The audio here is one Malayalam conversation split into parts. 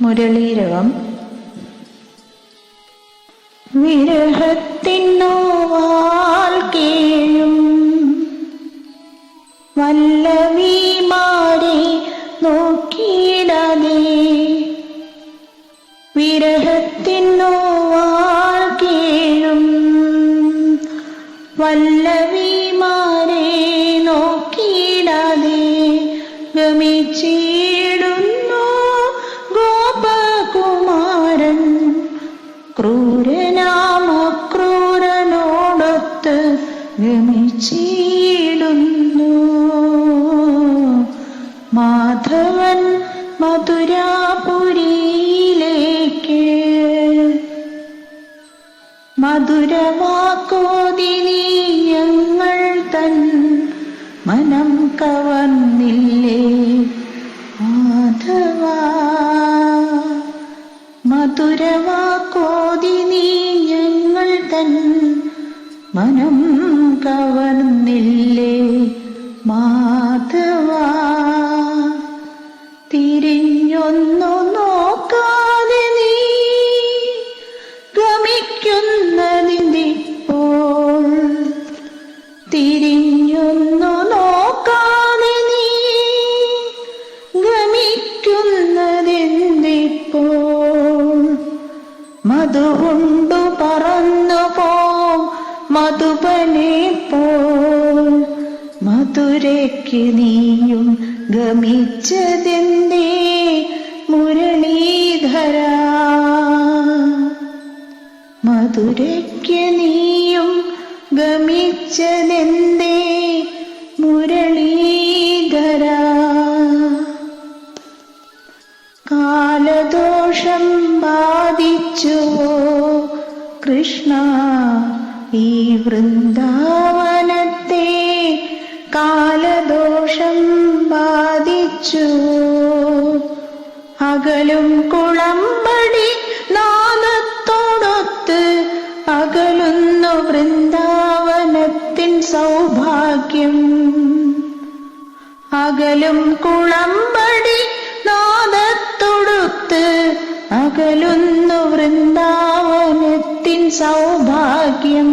മുരളീരവം. വിരഹത്തിനോവാൽ കേഴും. വല്ലവിമാരെ നോക്കിയിടാതെ വിരഹത്തിനോവാൽ കേഴും. വല്ലവിമാരെ നോക്കിയിടാതെ ഗമിച്ചിടുന്നു ക്രൂരനാമ ക്രൂരനോടൊത്ത് ഗമിച്ചിടുന്നു. മാധവൻ മധുരാപുരിയിലേക്ക് മധുരവാക്കോതി മധുരവാക്കോതി നീ ഞങ്ങൾ തൻ മനം കവർന്നില്ലേ? മധുണ്ടു പറന്നു പോം മധുപനെ പോൽ. മധുരയ്ക്ക് നീയും ഗമിച്ചതെന്തേ മുരളീധര. മധുരയ്ക്ക് നീയും ഗമിച്ചതെന്തേ കൃഷ്ണ ഈ വൃന്ദാവനത്തെ കാലദോഷം ബാധിച്ചു. അകലും കുളമ്പടി നാദത്തോടൊത്ത് അകലുന്നു വൃന്ദാവനത്തിൻ സൗഭാഗ്യം. അകലും കുളമ്പടി നാദത്തൊടുത്ത് അകലുന്നു വൃന്ദാവനത്തിൻ സൗഭാഗ്യം.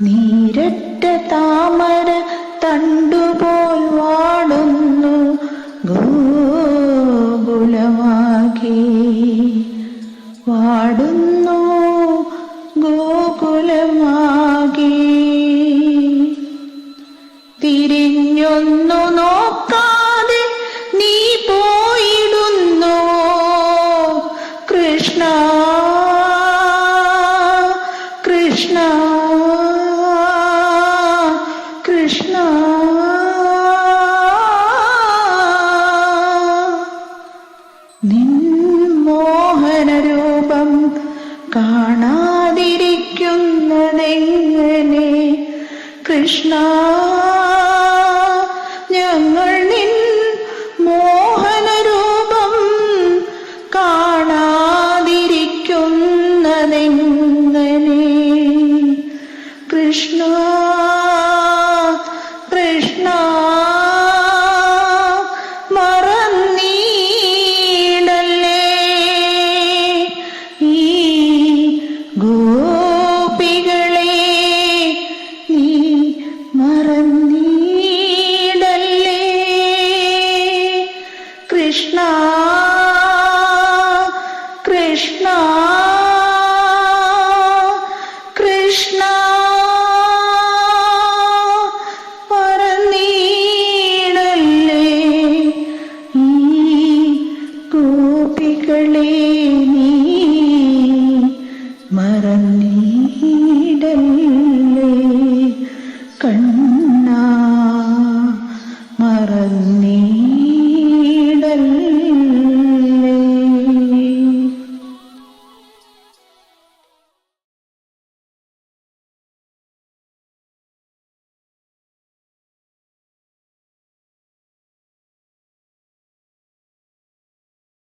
നീരറ്റ താമര തണ്ടുപോൽ വാടുന്നു. ഗോകുലമാകെ വാടുന്നു ഗോകുലമാകെ കൃഷ്ണ. കൃഷ്ണ നിൻ മോഹനരൂപം കാണാതിരിക്കുന്നതെങ്ങനെ കൃഷ്ണ. う。